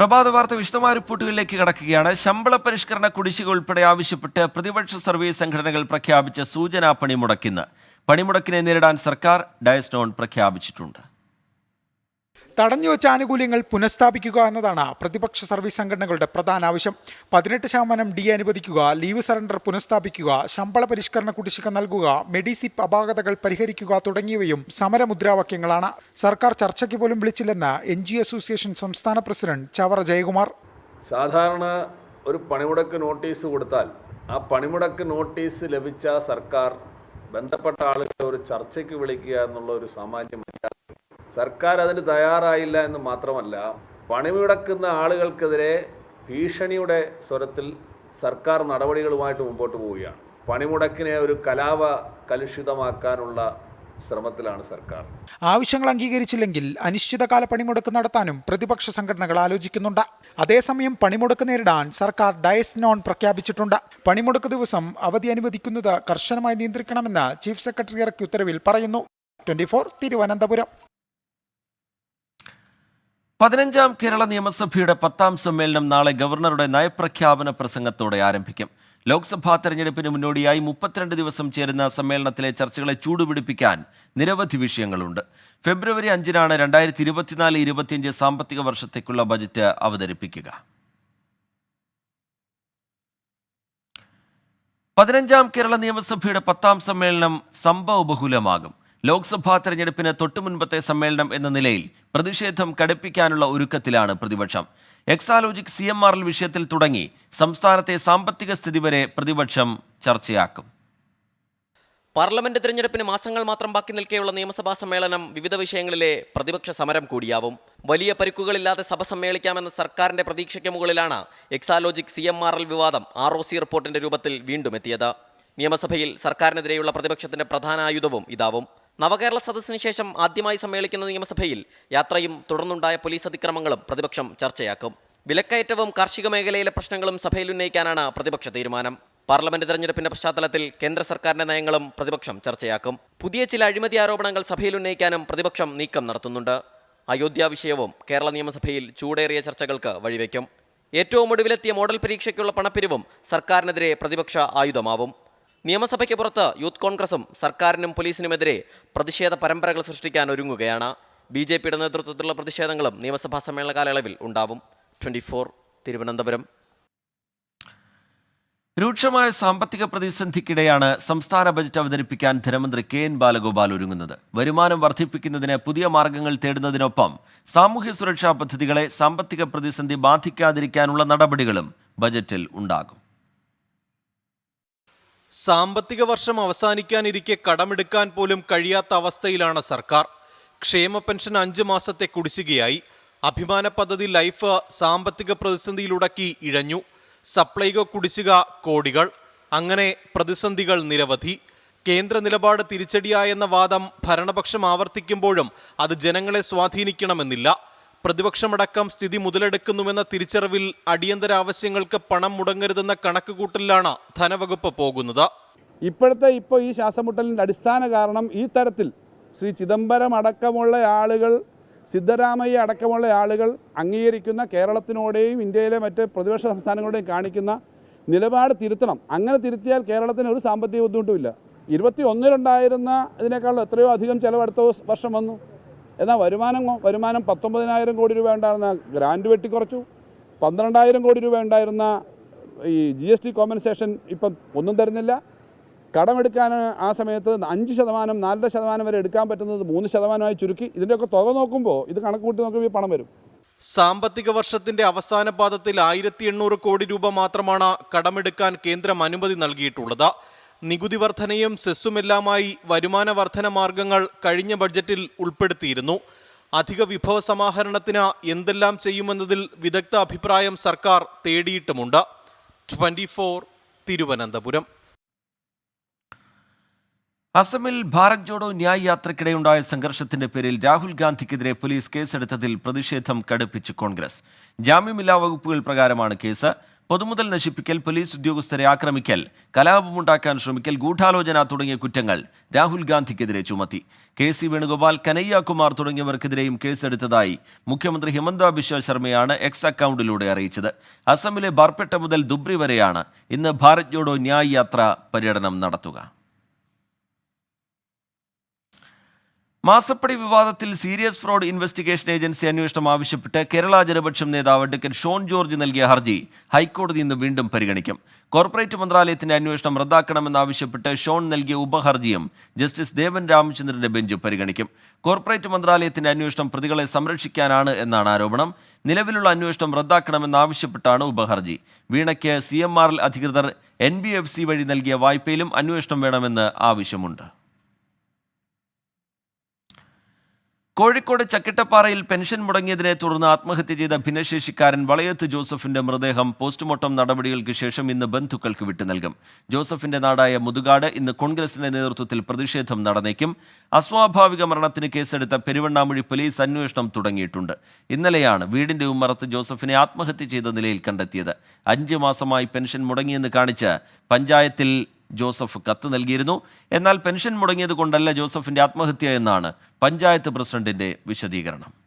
പ്രഭാത വാർത്ത വിശദമായ റിപ്പോർട്ടുകളിലേക്ക് കടക്കുകയാണ്. ശമ്പള പരിഷ്കരണ കുടിശ്ശിക ഉൾപ്പെടെ ആവശ്യപ്പെട്ട് പ്രതിപക്ഷ സർവീസ് സംഘടനകൾ പ്രഖ്യാപിച്ച സൂചനാ പണിമുടക്കിന്ന്. പണിമുടക്കിനെ നേരിടാൻ സർക്കാർ ഡയസ്നോൺ പ്രഖ്യാപിച്ചിട്ടുണ്ട്. തടഞ്ഞുവെച്ച ആനുകൂല്യങ്ങൾ പുനഃസ്ഥാപിക്കുക എന്നതാണ് പ്രതിപക്ഷ സർവീസ് സംഘടനകളുടെ പ്രധാന ആവശ്യം. പതിനെട്ട് ശതമാനം ഡി അനുവദിക്കുക ലീവ് സറണ്ടർ പുനഃസ്ഥാപിക്കുക ശമ്പള പരിഷ്കരണ കുടിശ്ശിക നൽകുക മെഡിസിപ്പ് അപാകതകൾ പരിഹരിക്കുക തുടങ്ങിയവയും സമരമുദ്രാവാക്യങ്ങളാണ്. സർക്കാർ ചർച്ചയ്ക്ക് പോലും വിളിച്ചില്ലെന്ന് എൻ അസോസിയേഷൻ സംസ്ഥാന പ്രസിഡന്റ് ചവറ ജയകുമാർ. സാധാരണ ഒരു പണിമുടക്ക് നോട്ടീസ് കൊടുത്താൽ ആ പണിമുടക്ക് നോട്ടീസ് ലഭിച്ച സർക്കാർ ബന്ധപ്പെട്ട ആളുകളെ ഒരു ചർച്ചയ്ക്ക് വിളിക്കുക എന്നുള്ള ഒരു സാമാന്യ മര്യാദ സർക്കാർ അതിന് തയ്യാറായില്ല എന്ന് മാത്രമല്ല പണിമുടക്കുന്ന ആളുകൾക്കെതിരെ ഭീഷണിയുടെ സ്വരത്തിൽ സർക്കാർ നടപടികളുമായിട്ട് മുമ്പോട്ട് പോവുകയാണ്. പണിമുടക്കിനെ ഒരു കലാപ കലുഷിതമാക്കാനുള്ള ശ്രമത്തിലാണ് സർക്കാർ. ആവശ്യങ്ങൾ അംഗീകരിച്ചില്ലെങ്കിൽ അനിശ്ചിതകാല പണിമുടക്ക് നടത്താനും പ്രതിപക്ഷ സംഘടനകൾ ആലോചിക്കുന്നുണ്ട്. അതേസമയം പണിമുടക്ക് നേരിടാൻ സർക്കാർ ഡയസ് നോൺ പ്രഖ്യാപിച്ചിട്ടുണ്ട്. പണിമുടക്ക് ദിവസം അവധി അനുവദിക്കുന്നത് കർശനമായി നിയന്ത്രിക്കണമെന്ന് ചീഫ് സെക്രട്ടറി ഉത്തരവിൽ പറയുന്നു. ട്വന്റി തിരുവനന്തപുരം. പതിനഞ്ചാം കേരള നിയമസഭയുടെ പത്താം സമ്മേളനം നാളെ ഗവർണറുടെ നയപ്രഖ്യാപന പ്രസംഗത്തോടെ ആരംഭിക്കും. ലോക്സഭാ തെരഞ്ഞെടുപ്പിന് മുന്നോടിയായി മുപ്പത്തിരണ്ട് ദിവസം ചേരുന്ന സമ്മേളനത്തിലെ ചർച്ചകളെ ചൂടുപിടിപ്പിക്കാൻ നിരവധി വിഷയങ്ങളുണ്ട്. ഫെബ്രുവരി അഞ്ചിനാണ് രണ്ടായിരത്തി ഇരുപത്തിനാല് ഇരുപത്തിയഞ്ച് സാമ്പത്തിക വർഷത്തേക്കുള്ള ബജറ്റ് അവതരിപ്പിക്കുക. പതിനഞ്ചാം കേരള നിയമസഭയുടെ പത്താം സമ്മേളനം സംഭവബഹുലമാകും. ലോക്സഭാ തെരഞ്ഞെടുപ്പിന് തൊട്ടുമുൻപത്തെ സമ്മേളനം എന്ന നിലയിൽ പ്രതിഷേധം കടുപ്പിക്കാനുള്ള ഒരുക്കത്തിലാണ് പ്രതിപക്ഷം. എക്സാലോജിക് സി എം ആർ വിഷയത്തിൽ തുടങ്ങി സംസ്ഥാനത്തെ സാമ്പത്തിക സ്ഥിതി വരെ പ്രതിപക്ഷം ചർച്ചയാക്കും. പാർലമെന്റ് തെരഞ്ഞെടുപ്പിന് മാസങ്ങൾ മാത്രം ബാക്കി നിൽക്കെയുള്ള നിയമസഭാ സമ്മേളനം വിവിധ വിഷയങ്ങളിലെ പ്രതിപക്ഷ സമരം കൂടിയാവും. വലിയ പരിക്കുകളില്ലാതെ സഭ സമ്മേളിക്കാമെന്ന സർക്കാരിന്റെ പ്രതീക്ഷയ്ക്ക് മുകളിലാണ് Exalogic C M R L വിവാദം ആർ ഒ സി റിപ്പോർട്ടിന്റെ രൂപത്തിൽ വീണ്ടും എത്തിയത്. നിയമസഭയിൽ സർക്കാരിനെതിരെയുള്ള പ്രതിപക്ഷത്തിന്റെ പ്രധാന ആയുധവും ഇതാവും. നവകേരള സദസ്സിന് ശേഷം ആദ്യമായി സമ്മേളിക്കുന്ന നിയമസഭയിൽ യാത്രയും തുടർന്നുണ്ടായ പോലീസ് അതിക്രമങ്ങളും പ്രതിപക്ഷം ചർച്ചയാക്കും. വിലക്കയറ്റവും കാർഷിക മേഖലയിലെ പ്രശ്നങ്ങളും സഭയിൽ ഉന്നയിക്കാനാണ് പ്രതിപക്ഷ തീരുമാനം. പാർലമെന്റ് തെരഞ്ഞെടുപ്പിന്റെ പശ്ചാത്തലത്തിൽ കേന്ദ്ര സർക്കാരിന്റെ നയങ്ങളും പ്രതിപക്ഷം ചർച്ചയാക്കും. പുതിയ ചില അഴിമതി ആരോപണങ്ങൾ സഭയിൽ ഉന്നയിക്കാനും പ്രതിപക്ഷം നീക്കം നടത്തുന്നുണ്ട്. അയോധ്യ വിഷയവും കേരള നിയമസഭയിൽ ചൂടേറിയ ചർച്ചകൾക്ക് വഴിവെക്കും. ഏറ്റവും ഒടുവിലെത്തിയ മോഡൽ പരീക്ഷയ്ക്കുള്ള പണപ്പിരിവും സർക്കാരിനെതിരെ പ്രതിപക്ഷ ആയുധമാവും. നിയമസഭയ്ക്ക് പുറത്ത് യൂത്ത് കോൺഗ്രസും സർക്കാരിനും പോലീസിനുമെതിരെ പ്രതിഷേധ പരമ്പരകൾ സൃഷ്ടിക്കാൻ ഒരുങ്ങുകയാണ്. ബി ജെ പിയുടെ നേതൃത്വത്തിലുള്ള പ്രതിഷേധങ്ങളും നിയമസഭാ സമ്മേളന കാലയളവിൽ ഉണ്ടാവും. Twenty four Thiruvananthapuram. രൂക്ഷമായ സാമ്പത്തിക പ്രതിസന്ധിക്കിടെയാണ് സംസ്ഥാന ബജറ്റ് അവതരിപ്പിക്കാൻ ധനമന്ത്രി കെ എൻ ബാലഗോപാൽ ഒരുങ്ങുന്നത്. വരുമാനം വർദ്ധിപ്പിക്കുന്നതിന് പുതിയ മാർഗങ്ങൾ തേടുന്നതിനൊപ്പം സാമൂഹ്യ സുരക്ഷാ പദ്ധതികളെ സാമ്പത്തിക പ്രതിസന്ധി ബാധിക്കാതിരിക്കാനുള്ള നടപടികളും ബജറ്റിൽ ഉണ്ടാകും. സാമ്പത്തിക വർഷം അവസാനിക്കാനിരിക്കെ കടമെടുക്കാൻ പോലും കഴിയാത്ത അവസ്ഥയിലാണ് സർക്കാർ. ക്ഷേമ പെൻഷൻ അഞ്ച് മാസത്തെ കുടിശ്ശികയായി. അഭിമാന പദ്ധതി ലൈഫ് സാമ്പത്തിക പ്രതിസന്ധിയിലുടക്കി ഇഴഞ്ഞു. സപ്ലൈകോ കുടിശ്ശിക കോടികൾ. അങ്ങനെ പ്രതിസന്ധികൾ നിരവധി. കേന്ദ്ര നിലപാട് തിരിച്ചടിയായെന്ന വാദം ഭരണപക്ഷം ആവർത്തിക്കുമ്പോഴും അത് ജനങ്ങളെ സ്വാധീനിക്കണമെന്നില്ല. പ്രതിപക്ഷമടക്കം സ്ഥിതി മുതലെടുക്കുന്നുവെന്ന തിരിച്ചറിവിൽ അടിയന്തര ആവശ്യങ്ങൾക്ക് പണം മുടങ്ങരുതെന്ന കണക്കുകൂട്ടലിലാണ് ധനവകുപ്പ് പോകുന്നത്. ഇപ്പോഴത്തെ ഇപ്പോൾ ഈ ശ്വാസമുട്ടലിന്റെ അടിസ്ഥാന കാരണം ഈ തരത്തിൽ ശ്രീ ചിദംബരം അടക്കമുള്ള ആളുകൾ സിദ്ധരാമയ്യ അടക്കമുള്ള ആളുകൾ അംഗീകരിക്കുന്ന കേരളത്തിനോടെയും ഇന്ത്യയിലെ മറ്റ് പ്രതിപക്ഷ സംസ്ഥാനങ്ങളുടെയും കാണിക്കുന്ന നിലപാട് തിരുത്തണം. അങ്ങനെ തിരുത്തിയാൽ കേരളത്തിന് ഒരു സാമ്പത്തിക ബുദ്ധിമുട്ടുമില്ല. ഇരുപത്തി ഒന്നിലുണ്ടായിരുന്ന ഇതിനേക്കാൾ എത്രയോ അധികം ചിലവ് അടുത്ത വർഷം വന്നു. എന്നാൽ വരുമാനം വരുമാനം പത്തൊമ്പതിനായിരം കോടി രൂപ ഉണ്ടായിരുന്ന ഗ്രാൻഡ് വെട്ടിക്കുറച്ചു പന്ത്രണ്ടായിരം കോടി രൂപ ഉണ്ടായിരുന്ന ഈ ജി എസ് ടി കോമ്പൻസേഷൻ ഇപ്പം ഒന്നും തരുന്നില്ല. കടമെടുക്കാൻ ആ സമയത്ത് അഞ്ച് ശതമാനം നാലര ശതമാനം വരെ എടുക്കാൻ പറ്റുന്നത് മൂന്ന് ശതമാനമായി ചുരുക്കി. ഇതിന്റെയൊക്കെ തുക നോക്കുമ്പോൾ ഇത് കണക്ക് കൂട്ടി നോക്കുമ്പോൾ പണം വരും. സാമ്പത്തിക വർഷത്തിന്റെ അവസാന പാദത്തിൽ ആയിരത്തി എണ്ണൂറ് കോടി രൂപ മാത്രമാണ് കടമെടുക്കാൻ കേന്ദ്രം അനുമതി നൽകിയിട്ടുള്ളത്. നികുതി വർധനയും സെസ്സുമെല്ലാമായി വരുമാന വർധന മാർഗങ്ങൾ കഴിഞ്ഞ ബഡ്ജറ്റിൽ ഉൾപ്പെടുത്തിയിരുന്നു. അധിക വിഭവ സമാഹരണത്തിന് എന്തെല്ലാം ചെയ്യുമെന്നതിൽ വിദഗ്ധ അഭിപ്രായം സർക്കാർ തേടിയിട്ടുമുണ്ട്. Twenty four Thiruvananthapuram. അസമിൽ ഭാരത് ജോഡോ ന്യായ് യാത്രയ്ക്കിടെയുണ്ടായ സംഘർഷത്തിന്റെ പേരിൽ രാഹുൽ ഗാന്ധിക്കെതിരെ പോലീസ് കേസെടുത്തതിൽ പ്രതിഷേധം കടുപ്പിച്ച് കോൺഗ്രസ്. ജാമ്യമില്ലാ വകുപ്പുകൾ പ്രകാരമാണ് കേസ്. പൊതുമുതൽ നശിപ്പിക്കൽ പോലീസ് ഉദ്യോഗസ്ഥരെ ആക്രമിക്കൽ കലാപമുണ്ടാക്കാൻ ശ്രമിക്കൽ ഗൂഢാലോചന തുടങ്ങിയ കുറ്റങ്ങൾ രാഹുൽ ഗാന്ധിക്കെതിരെ ചുമത്തി. കെ സി വേണുഗോപാൽ കനയ്യകുമാർ തുടങ്ങിയവർക്കെതിരെയും കേസെടുത്തതായി മുഖ്യമന്ത്രി ഹിമന്ത ബിശ്വ ശർമ്മയാണ് എക്സ് അക്കൗണ്ടിലൂടെ അറിയിച്ചത്. അസമിലെ ബാർപെട്ട മുതൽ ദുബ്രി വരെയാണ് ഇന്ന് ഭാരത് ജോഡോ ന്യായ് യാത്ര പര്യടനം നടത്തുക. മാസപ്പടി വിവാദത്തിൽ സീരിയസ് ഫ്രോഡ് ഇൻവെസ്റ്റിഗേഷൻ ഏജൻസി അന്വേഷണം ആവശ്യപ്പെട്ട് കേരള ജനപക്ഷം നേതാവ് അഡ്വക്കേറ്റ് ഷോൺ ജോർജ് നൽകിയ ഹർജി ഹൈക്കോടതി ഇന്ന് വീണ്ടും പരിഗണിക്കും. കോർപ്പറേറ്റ് മന്ത്രാലയത്തിന്റെ അന്വേഷണം റദ്ദാക്കണമെന്നാവശ്യപ്പെട്ട് ഷോൺ നൽകിയ ഉപഹർജിയും ജസ്റ്റിസ് ദേവൻ രാമചന്ദ്രന്റെ ബെഞ്ച് പരിഗണിക്കും. കോർപ്പറേറ്റ് മന്ത്രാലയത്തിന്റെ അന്വേഷണം പ്രതികളെ സംരക്ഷിക്കാനാണ് എന്നാണ് ആരോപണം. നിലവിലുള്ള അന്വേഷണം റദ്ദാക്കണമെന്നാവശ്യപ്പെട്ടാണ് ഉപഹർജി. വീണയ്ക്ക് സി എം ആർ അധികൃതർ എൻ ബി എഫ് സി വഴി നൽകിയ വായ്പയിലും അന്വേഷണം വേണമെന്ന് ആവശ്യമുണ്ട്. കോഴിക്കോട് ചക്കിട്ടപ്പാറയിൽ പെൻഷൻ മുടങ്ങിയതിനെ തുടർന്ന് ആത്മഹത്യ ചെയ്ത ഭിന്നശേഷിക്കാരൻ വളയത്ത് ജോസഫിന്റെ മൃതദേഹം പോസ്റ്റ്മോർട്ടം നടപടികൾക്ക് ശേഷം ഇന്ന് ബന്ധുക്കൾക്ക് വിട്ടു നൽകും. ജോസഫിന്റെ നാടായ മുതുകാട് ഇന്ന് കോൺഗ്രസിന്റെ നേതൃത്വത്തിൽ പ്രതിഷേധം നടന്നേക്കും. അസ്വാഭാവിക മരണത്തിന് കേസെടുത്ത പെരുവണ്ണാമൊഴി പോലീസ് അന്വേഷണം തുടങ്ങിയിട്ടുണ്ട്. ഇന്നലെയാണ് വീടിന്റെ ഉമ്മറത്ത് ജോസഫിനെ ആത്മഹത്യ ചെയ്ത നിലയിൽ കണ്ടെത്തിയത്. അഞ്ച് മാസമായി പെൻഷൻ മുടങ്ങിയെന്ന് കാണിച്ച് പഞ്ചായത്തിൽ ജോസഫ് കത്ത് നൽകിയിരുന്നു. എന്നാൽ പെൻഷൻ മുടങ്ങിയത് കൊണ്ടല്ല ജോസഫിന്റെ ആത്മഹത്യ എന്നാണ് പഞ്ചായത്ത് പ്രസിഡന്റിന്റെ വിശദീകരണം.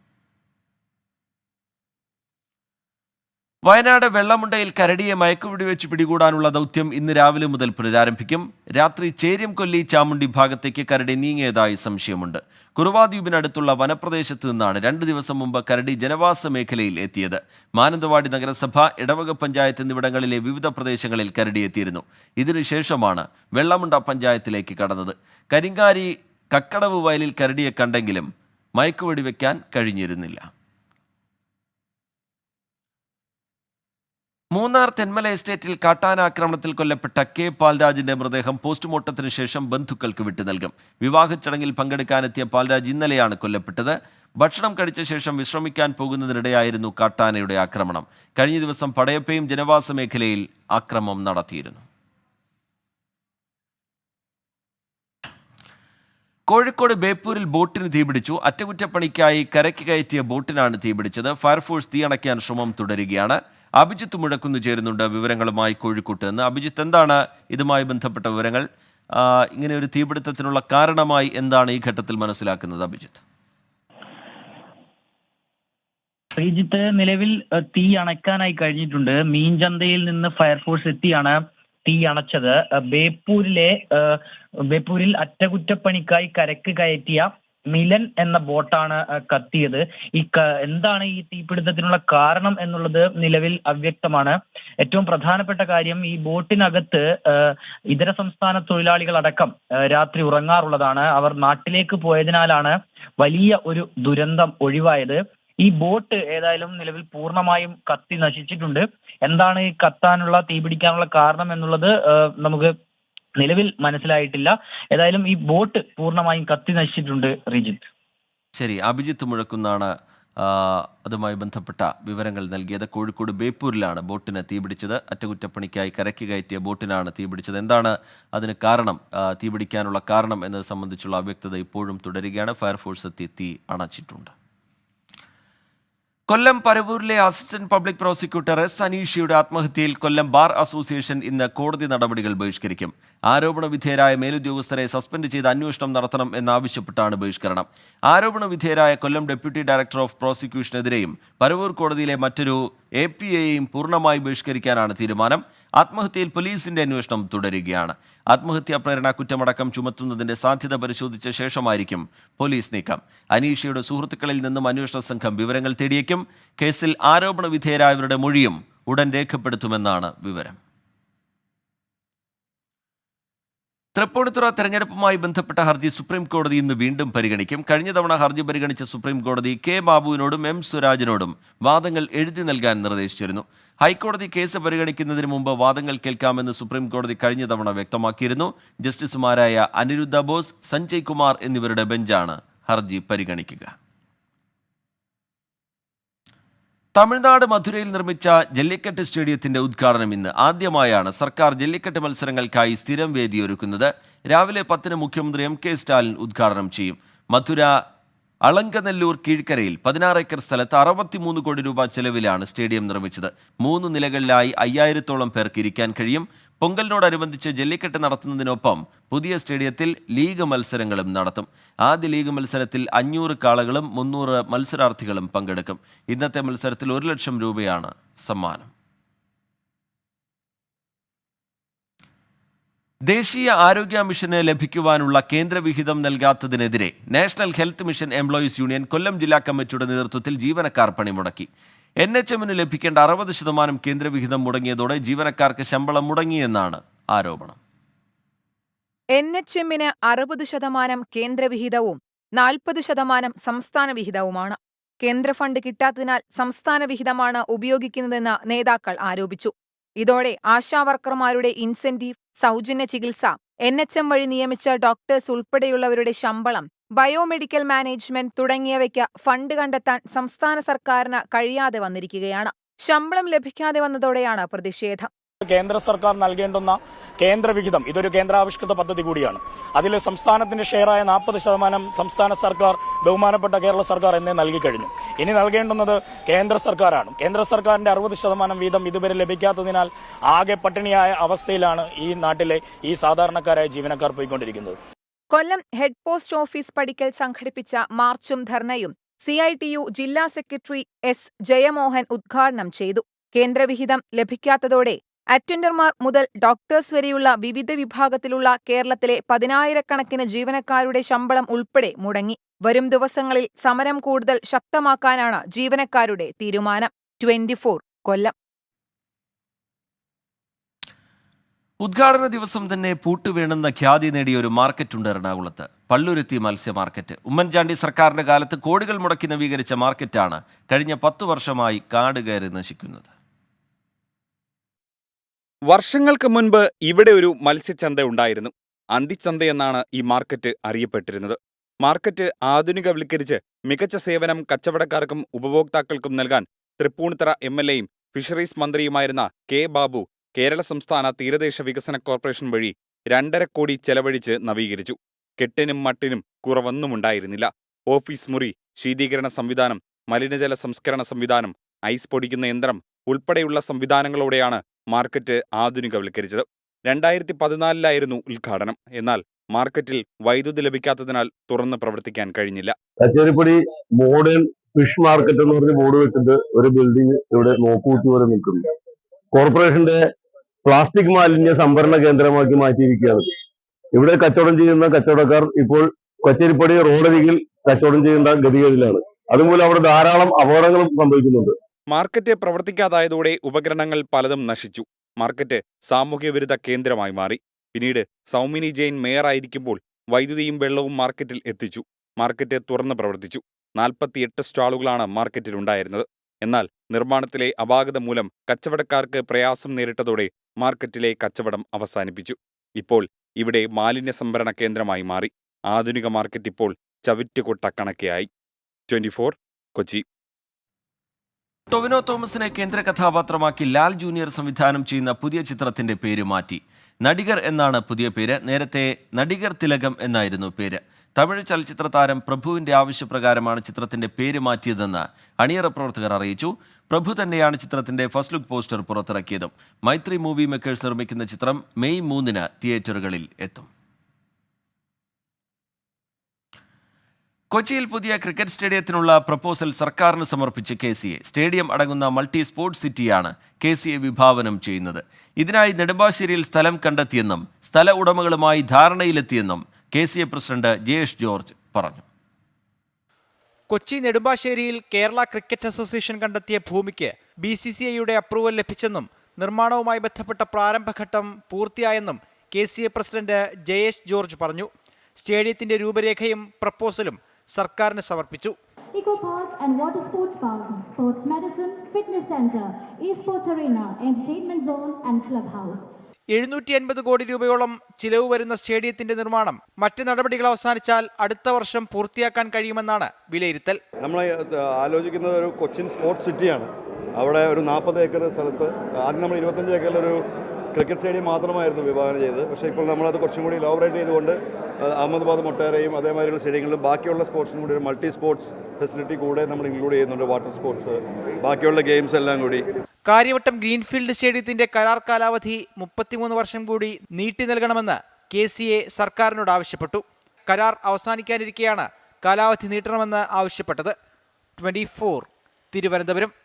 വയനാട് വെള്ളമുണ്ടയിൽ കരടിയെ മയക്കുപിടി വെച്ച് പിടികൂടാനുള്ള ദൗത്യം ഇന്ന് രാവിലെ മുതൽ പുനരാരംഭിക്കും. രാത്രി ചേര്യം കൊല്ലി ചാമുണ്ടി ഭാഗത്തേക്ക് കരടി നീങ്ങിയതായി സംശയമുണ്ട്. കുറുവാദ്വീപിനടുത്തുള്ള വനപ്രദേശത്ത് നിന്നാണ് രണ്ട് ദിവസം മുമ്പ് കരടി ജനവാസ മേഖലയിൽ എത്തിയത്. മാനന്തവാടി നഗരസഭ ഇടവക പഞ്ചായത്ത് എന്നിവിടങ്ങളിലെ വിവിധ പ്രദേശങ്ങളിൽ കരടി എത്തിയിരുന്നു. ഇതിനുശേഷമാണ് വെള്ളമുണ്ട പഞ്ചായത്തിലേക്ക് കടന്നത്. കരിങ്കാരി കക്കടവ് വയലിൽ കരടിയെ കണ്ടെങ്കിലും മയക്കുവെടി വെക്കാൻ കഴിഞ്ഞിരുന്നില്ല. മൂന്നാർ തെന്മല എസ്റ്റേറ്റിൽ കാട്ടാനാക്രമണത്തിൽ കൊല്ലപ്പെട്ട കെ പാൽരാജിന്റെ മൃതദേഹം പോസ്റ്റ്മോർട്ടത്തിന് ശേഷം ബന്ധുക്കൾക്ക് വിട്ടു നൽകും. വിവാഹ ചടങ്ങിൽ പങ്കെടുക്കാനെത്തിയ പാൽരാജ് ഇന്നലെയാണ് കൊല്ലപ്പെട്ടത്. ഭക്ഷണം കഴിച്ച ശേഷം വിശ്രമിക്കാൻ പോകുന്നതിനിടെയായിരുന്നു കാട്ടാനയുടെ ആക്രമണം. കഴിഞ്ഞ ദിവസം പടയപ്പയും ജനവാസ മേഖലയിൽ ആക്രമണം നടത്തിയിരുന്നു. കോഴിക്കോട് ബേപ്പൂരിൽ ബോട്ടിന് തീപിടിച്ചു അറ്റകുറ്റപ്പണിക്കായി കരയ്ക്ക് കയറ്റിയ ബോട്ടിനാണ് തീപിടിച്ചത് ഫയർഫോഴ്സ് തീയണയ്ക്കാൻ ശ്രമം തുടരുകയാണ്. അഭിജിത്ത് മുഴക്കുന്ന് ചേരുന്നുണ്ട് വിവരങ്ങളുമായി കോഴിക്കോട്ട് നിന്ന് അഭിജിത്ത് എന്താണ് ഇതുമായി ബന്ധപ്പെട്ട വിവരങ്ങൾ? ഇങ്ങനെ ഒരു തീപിടുത്തത്തിനുള്ള കാരണമായി എന്താണ് ഈ ഘട്ടത്തിൽ മനസ്സിലാക്കുന്നത് അഭിജിത്ത്? ശ്രീജിത്ത് നിലവിൽ തീ അണയ്ക്കാനായി കഴിഞ്ഞിട്ടുണ്ട്. മീൻചന്തയിൽ നിന്ന് ഫയർഫോഴ്സ് എത്തിയാണ്. തീ അണച്ചത്. ബേപ്പൂരിലെ ബേപ്പൂരിൽ അറ്റകുറ്റപ്പണിക്കായി കരക്ക് കയറ്റിയ മിലൻ എന്ന ബോട്ടാണ് കത്തിയത്. ഈ എന്താണ് ഈ തീപിടുത്തത്തിനുള്ള കാരണം എന്നുള്ളത് നിലവിൽ അവ്യക്തമാണ്. ഏറ്റവും പ്രധാനപ്പെട്ട കാര്യം ഈ ബോട്ടിനകത്ത് ഇതര സംസ്ഥാന തൊഴിലാളികൾ അടക്കം രാത്രി ഉറങ്ങാറുള്ളതാണ്. അവർ നാട്ടിലേക്ക് പോയതിനാലാണ് വലിയ ഒരു ദുരന്തം ഒഴിവായത്. ഈ ബോട്ട് ഏതായാലും നിലവിൽ പൂർണമായും കത്തി നശിച്ചിട്ടുണ്ട്. എന്താണ് ഈ കത്താനുള്ള തീപിടിക്കാനുള്ള കാരണം എന്നുള്ളത് നമുക്ക് നിലവിൽ മനസ്സിലായിട്ടില്ല. ഏതായാലും ഈ ബോട്ട് പൂർണമായും കത്തി നശിച്ചിട്ടുണ്ട് റിജിത്ത്. ശരി അഭിജിത്ത് മുഴക്കുന്നാണ് അതുമായി ബന്ധപ്പെട്ട വിവരങ്ങൾ നൽകിയത്. കോഴിക്കോട് ബേപ്പൂരിലാണ് ബോട്ടിന് തീപിടിച്ചത് അറ്റകുറ്റപ്പണിക്കായി കരയ്ക്ക് കയറ്റിയ ബോട്ടിനാണ് തീപിടിച്ചത് എന്താണ് അതിന് കാരണം? തീപിടിക്കാനുള്ള കാരണം എന്നത് സംബന്ധിച്ചുള്ള അവ്യക്തത ഇപ്പോഴും തുടരുകയാണ്. ഫയർഫോഴ്സ് എത്തി തീ അണച്ചിട്ടുണ്ട്. കൊല്ലം പരവൂരിലെ അസിസ്റ്റന്റ് പബ്ലിക് പ്രോസിക്യൂട്ടർ എസ് അനീഷയുടെ ആത്മഹത്യയിൽ കൊല്ലം ബാർ അസോസിയേഷൻ ഇന്ന് കോടതി നടപടികൾ ബഹിഷ്കരിക്കും. ആരോപണ വിധേയരായ മേലുദ്യോഗസ്ഥരെ സസ്പെൻഡ് ചെയ്ത് അന്വേഷണം നടത്തണം എന്നാവശ്യപ്പെട്ടാണ് ബഹിഷ്കരണം. ആരോപണ വിധേയരായ കൊല്ലം ഡെപ്യൂട്ടി ഡയറക്ടർ ഓഫ് പ്രോസിക്യൂഷനെതിരെയും പരവൂർ കോടതിയിലെ മറ്റൊരു എ പി പൂർണമായി ബഹിഷ്കരിക്കാനാണ് തീരുമാനം. ആത്മഹത്യയിൽ പോലീസിന്റെ അന്വേഷണം തുടരുകയാണ്. ആത്മഹത്യാ പ്രേരണ കുറ്റമടക്കം ചുമത്തുന്നതിന്റെ സാധ്യത പരിശോധിച്ച ശേഷമായിരിക്കും പോലീസ് നീക്കം. അനീഷയുടെ സുഹൃത്തുക്കളിൽ നിന്നും അന്വേഷണ സംഘം വിവരങ്ങൾ തേടിയേക്കും. കേസിൽ ആരോപണ വിധേയരായവരുടെ മൊഴിയും ഉടൻ രേഖപ്പെടുത്തുമെന്നാണ് വിവരം. തൃപ്പൂണിത്തുറ തെരഞ്ഞെടുപ്പുമായി ബന്ധപ്പെട്ട ഹർജി സുപ്രീം കോടതി ഇന്ന് വീണ്ടും പരിഗണിക്കും. കഴിഞ്ഞ തവണ ഹർജി പരിഗണിച്ച സുപ്രീം കോടതി കെ ബാബുവിനോടും എം സ്വരാജിനോടും വാദങ്ങൾ എഴുതി നൽകാൻ നിർദ്ദേശിച്ചിരുന്നു. ഹൈക്കോടതി കേസ് പരിഗണിക്കുന്നതിന് മുമ്പ് വാദങ്ങൾ കേൾക്കാമെന്ന് സുപ്രീം കോടതി കഴിഞ്ഞ തവണ വ്യക്തമാക്കിയിരുന്നു. ജസ്റ്റിസുമാരായ അനിരുദ്ധ ബോസ് സഞ്ജയ് കുമാർ എന്നിവരുടെ ബെഞ്ചാണ് ഹർജി പരിഗണിക്കുക. തമിഴ്നാട് മധുരയിൽ നിർമ്മിച്ച ജല്ലിക്കെട്ട് സ്റ്റേഡിയത്തിന്റെ ഉദ്ഘാടനം ഇന്ന്. ആദ്യമായാണ് സർക്കാർ ജല്ലിക്കെട്ട് മത്സരങ്ങൾക്കായി സ്ഥിരം വേദിയൊരുക്കുന്നത് രാവിലെ പത്തിന് മുഖ്യമന്ത്രി എം കെ സ്റ്റാലിൻ ഉദ്ഘാടനം ചെയ്യും. മധുര അളങ്കനെല്ലൂർ കീഴ്ക്കരയിൽ പതിനാറ് ഏക്കർ സ്ഥലത്ത് അറുപത്തിമൂന്ന് കോടി രൂപ ചെലവിലാണ് സ്റ്റേഡിയം നിർമ്മിച്ചത്. മൂന്ന് നിലകളിലായി അയ്യായിരത്തോളം പേർക്ക് ഇരിക്കാൻ കഴിയും. പൊങ്കലിനോടനുബന്ധിച്ച് ജല്ലിക്കെട്ട് നടത്തുന്നതിനൊപ്പം പുതിയ സ്റ്റേഡിയത്തിൽ ലീഗ് മത്സരങ്ങളും നടത്തും. ആദ്യ ലീഗ് മത്സരത്തിൽ അഞ്ഞൂറ് കാളകളും മുന്നൂറ് മത്സരാർത്ഥികളും പങ്കെടുക്കും. ഇന്നത്തെ മത്സരത്തിൽ ഒരു ലക്ഷം രൂപയാണ് സമ്മാനം. ദേശീയ ആരോഗ്യ മിഷന് ലഭിക്കുവാനുള്ള കേന്ദ്രവിഹിതം നൽകാത്തതിനെതിരെ national health mission employees union Kollam ജില്ലാ കമ്മിറ്റിയുടെ നേതൃത്വത്തിൽ ജീവനക്കാർ പണിമുടക്കി. എൻ എച്ച് എമ്മിന് ലഭിക്കേണ്ട അറുപത് ശതമാനം കേന്ദ്രവിഹിതം മുടങ്ങിയതോടെ ജീവനക്കാർക്ക് ശമ്പളം മുടങ്ങിയെന്നാണ് ആരോപണം. എൻ എച്ച് എമ്മിന് അറുപത് ശതമാനം കേന്ദ്രവിഹിതവും നാൽപ്പത് ശതമാനം സംസ്ഥാന വിഹിതവുമാണ്. കേന്ദ്ര ഫണ്ട് കിട്ടാത്തതിനാൽ സംസ്ഥാന വിഹിതമാണ് ഉപയോഗിക്കുന്നതെന്ന് നേതാക്കൾ ആരോപിച്ചു. ഇതോടെ ആശാവർക്കർമാരുടെ ഇൻസെന്റീവ് സൗജന്യ ചികിത്സ എൻ എച്ച് എം വഴി നിയമിച്ച ഡോക്ടേഴ്സ് ഉൾപ്പെടെയുള്ളവരുടെ ശമ്പളം ബയോമെഡിക്കൽ മാനേജ്മെന്റ് തുടങ്ങിയവയ്ക്ക് ഫണ്ട് കണ്ടെത്താൻ സംസ്ഥാന സർക്കാരിന് കഴിയാതെ വന്നിരിക്കുകയാണ്. ശമ്പളം ലഭിക്കാതെ വന്നതോടെയാണ് പ്രതിഷേധം. കേന്ദ്ര സർക്കാർ നൽകേണ്ടുന്ന കേന്ദ്രവിഹിതം ഇതൊരു കേന്ദ്രാവിഷ്കൃത പദ്ധതി കൂടിയാണ്. അതിൽ സംസ്ഥാനത്തിന്റെ ഷെയറായ നാൽപ്പത് ശതമാനം സംസ്ഥാന സർക്കാർ ബഹുമാനപ്പെട്ട കേരള സർക്കാർ എന്നേ നൽകി കഴിഞ്ഞു ഇനി നൽകേണ്ടുന്നത് കേന്ദ്ര സർക്കാരാണ്. കേന്ദ്ര സർക്കാരിന്റെ അറുപത് ശതമാനം വീതം ഇതുവരെ ലഭിക്കാത്തതിനാൽ ആകെ പട്ടിണിയായ അവസ്ഥയിലാണ് ഈ നാട്ടിലെ ഈ സാധാരണക്കാരായ ജീവനക്കാർ പോയിക്കൊണ്ടിരിക്കുന്നത്. കൊല്ലം ഹെഡ് പോസ്റ്റ് ഓഫീസ് പടിക്കൽ സംഘടിപ്പിച്ച മാർച്ചും ധർണയും സി ജില്ലാ സെക്രട്ടറി എസ് ജയമോഹൻ ഉദ്ഘാടനം ചെയ്തു. കേന്ദ്രവിഹിതം ലഭിക്കാത്തതോടെ അറ്റൻഡർമാർ മുതൽ ഡോക്ടേഴ്സ് വരെയുള്ള വിവിധ വിഭാഗത്തിലുള്ള കേരളത്തിലെ പതിനായിരക്കണക്കിന് ജീവനക്കാരുടെ ശമ്പളം ഉൾപ്പെടെ മുടങ്ങി. വരും ദിവസങ്ങളിൽ സമരം കൂടുതൽ ശക്തമാക്കാനാണ് ജീവനക്കാരുടെ തീരുമാനം. Twenty four Kollam. ഉദ്ഘാടന ദിവസം തന്നെ പൂട്ടുവീണെന്ന ഖ്യാതി നേടിയ ഒരു മാർക്കറ്റുണ്ട് എറണാകുളത്ത്. പള്ളുരുത്തി മത്സ്യ മാർക്കറ്റ്. ഉമ്മൻചാണ്ടി സർക്കാരിന്റെ കാലത്ത് കോടികൾ മുടക്കി നവീകരിച്ച മാർക്കറ്റാണ് കഴിഞ്ഞ പത്തു വർഷമായി കാട് കയറി നശിക്കുന്നത്. വർഷങ്ങൾക്ക് മുൻപ് ഇവിടെ ഒരു മത്സ്യച്ചന്ത ഉണ്ടായിരുന്നു. അന്തിച്ചന്ത എന്നാണ് ഈ മാർക്കറ്റ് അറിയപ്പെട്ടിരുന്നത്. മാർക്കറ്റ് ആധുനികവൽക്കരിച്ച് മികച്ച സേവനം കച്ചവടക്കാർക്കും ഉപഭോക്താക്കൾക്കും നൽകാൻ തൃപ്പൂണിത്തറ എം എൽ എയും ഫിഷറീസ് മന്ത്രിയുമായിരുന്ന കെ ബാബു കേരള സംസ്ഥാന തീരദേശ വികസന കോർപ്പറേഷൻ വഴി രണ്ടര കോടി ചെലവഴിച്ച് നവീകരിച്ചു. കെട്ടിനും മട്ടിനും കുറവൊന്നും ഉണ്ടായിരുന്നില്ല. ഓഫീസ് മുറി ശീതീകരണ സംവിധാനം മലിനജല സംസ്കരണ സംവിധാനം ഐസ് പൊടിക്കുന്ന യന്ത്രം ഉൾപ്പെടെയുള്ള സംവിധാനങ്ങളോടെയാണ് മാർക്കറ്റ് ആധുനികവൽക്കരിച്ചത് രണ്ടായിരത്തി പതിനാലിലായിരുന്നു ഉദ്ഘാടനം. എന്നാൽ മാർക്കറ്റിൽ വൈദ്യുതി ലഭിക്കാത്തതിനാൽ തുറന്ന് പ്രവർത്തിക്കാൻ കഴിഞ്ഞില്ല. കച്ചേരിപ്പടി മോഡേൺ ഫിഷ് മാർക്കറ്റ് എന്ന് പറഞ്ഞ് ബോർഡ് വെച്ചിട്ട് ഒരു ബിൽഡിംഗ് ഇവിടെ നോക്കൂത്തി വരെ നിൽക്കുന്നു. കോർപ്പറേഷന്റെ പ്ലാസ്റ്റിക് മാലിന്യ സംഭരണ കേന്ദ്രമാക്കി മാറ്റിയിരിക്കുകയാണ്. ഇവിടെ കച്ചവടം ചെയ്യുന്ന കച്ചവടക്കാർ ഇപ്പോൾ കച്ചേരിപ്പടി റോഡരികിൽ കച്ചവടം ചെയ്യേണ്ട ഗതികേടിലാണ്. അതുമൂലം അവിടെ ധാരാളം അപകടങ്ങളും സംഭവിക്കുന്നുണ്ട്. മാർക്കറ്റ് പ്രവർത്തിക്കാതായതോടെ ഉപകരണങ്ങൾ പലതും നശിച്ചു. മാർക്കറ്റ് സാമൂഹ്യവിരുദ്ധ കേന്ദ്രമായി മാറി. പിന്നീട് സൗമിനി ജെയിൻ മേയറായിരിക്കുമ്പോൾ വൈദ്യുതിയും വെള്ളവും മാർക്കറ്റിൽ എത്തിച്ചു. മാർക്കറ്റ് തുറന്ന് പ്രവർത്തിച്ചു. നാൽപ്പത്തിയെട്ട് സ്റ്റാളുകളാണ് മാർക്കറ്റിൽ ഉണ്ടായിരുന്നത്. എന്നാൽ നിർമ്മാണത്തിലെ അപാകത മൂലം കച്ചവടക്കാർക്ക് പ്രയാസം നേരിട്ടതോടെ മാർക്കറ്റിലെ കച്ചവടം അവസാനിപ്പിച്ചു. ഇപ്പോൾ ഇവിടെ മാലിന്യ സംഭരണ കേന്ദ്രമായി മാറി. ആധുനിക മാർക്കറ്റ് ഇപ്പോൾ ചവിറ്റുകൊട്ട കണക്കെയായി. ട്വന്റി കൊച്ചി. ടൊവിനോ തോമസിനെ കേന്ദ്ര കഥാപാത്രമാക്കി ലാൽ ജൂനിയർ സംവിധാനം ചെയ്യുന്ന പുതിയ ചിത്രത്തിന്റെ പേര് മാറ്റി. നടികർ എന്നാണ് പുതിയ പേര്. നേരത്തെ നടികർ തിലകം എന്നായിരുന്നു പേര്. തമിഴ് ചലച്ചിത്ര താരം പ്രഭുവിന്റെ ആവശ്യപ്രകാരമാണ് ചിത്രത്തിന്റെ പേര് മാറ്റിയതെന്ന് അണിയറ പ്രവർത്തകർ അറിയിച്ചു. പ്രഭു തന്നെയാണ് ചിത്രത്തിന്റെ ഫസ്റ്റ് ലുക്ക് പോസ്റ്റർ പുറത്തിറക്കിയതും. മൈത്രി മൂവി മേക്കേഴ്സ് നിർമ്മിക്കുന്ന ചിത്രം മെയ് മൂന്നിന് തിയേറ്ററുകളിൽ എത്തും. കൊച്ചിയിൽ പുതിയ ക്രിക്കറ്റ് സ്റ്റേഡിയത്തിനുള്ള പ്രപ്പോസൽ സർക്കാരിന് സമർപ്പിച്ച് കെ സി എ. സ്റ്റേഡിയം അടങ്ങുന്ന മൾട്ടി സ്പോർട്സ് സിറ്റിയാണ് കെ സി എ വിഭാവനം ചെയ്യുന്നത്. ഇതിനായി നെടുമ്പാശ്ശേരിയിൽ സ്ഥലം കണ്ടെത്തിയെന്നും സ്ഥല ഉടമകളുമായി ധാരണയിലെത്തിയെന്നും K C A president Jayesh George പറഞ്ഞു. കൊച്ചി നെടുമ്പാശ്ശേരിയിൽ കേരള ക്രിക്കറ്റ് അസോസിയേഷൻ കണ്ടെത്തിയ ഭൂമിക്ക് ബി സി സി ഐയുടെ അപ്രൂവൽ ലഭിച്ചെന്നും നിർമ്മാണവുമായി ബന്ധപ്പെട്ട പ്രാരംഭഘട്ടം പൂർത്തിയായെന്നും K C A president Jayesh George പറഞ്ഞു. സ്റ്റേഡിയത്തിന്റെ രൂപരേഖയും പ്രപ്പോസലും സർക്കാരിന് സമർപ്പിച്ചു. Eco Park and Water Sports medicine Sports Medicine, Fitness Center, arena Arena, Entertainment Zone and Clubhouse. എഴുന്നൂറ്റി അൻപത് കോടി രൂപയോളം ചിലവ് വരുന്ന സ്റ്റേഡിയത്തിന്റെ നിർമ്മാണം മറ്റ് നടപടികൾ അവസാനിച്ചാൽ അടുത്ത വർഷം പൂർത്തിയാക്കാൻ കഴിയുമെന്നാണ് വിലയിരുത്തൽ. നമ്മൾ ആലോചിക്കുന്നത് ഒരു കൊച്ചിൻ സ്പോർട്സ് സിറ്റിയാണ്. അവിടെ ഒരു നാൽപ്പത് ഏക്കർ സ്ഥലത്ത് ആദ്യം നമ്മൾ ഇരുപത്തഞ്ച് ഏക്കറിലൊരു ക്രിക്കറ്റ് സ്റ്റേഡിയം മാത്രമായിരുന്നു വിഭാവനം ചെയ്തത്. പക്ഷേ ഇപ്പോൾ നമ്മളത് കുറച്ചും കൂടി ഇലോബറേറ്റ് ചെയ്തുകൊണ്ട് അഹമ്മദാബാദ് മൊട്ടേറയും അതേമാതിരിയുള്ള സ്റ്റേഡിയങ്ങളും ബാക്കിയുള്ള സ്പോർട്സിനും കൂടി ഒരു മൾട്ടി സ്പോർട്സ് ഫെസിലിറ്റി കൂടെ നമ്മൾ ഇൻക്ലൂഡ് ചെയ്യുന്നുണ്ട് വാട്ടർ സ്പോർട്സ് ബാക്കിയുള്ള ഗെയിംസ് എല്ലാം കൂടി. കാര്യവട്ടം ഗ്രീൻഫീൽഡ് സ്റ്റേഡിയത്തിന്റെ കരാർ കാലാവധി മുപ്പത്തിമൂന്ന് വർഷം കൂടി നീട്ടി നൽകണമെന്ന് കെ സി എ സർക്കാരിനോട് ആവശ്യപ്പെട്ടു. കരാർ അവസാനിക്കാനിരിക്കെയാണ് കാലാവധി നീട്ടണമെന്ന് ആവശ്യപ്പെട്ടത്. Twenty four Thiruvananthapuram.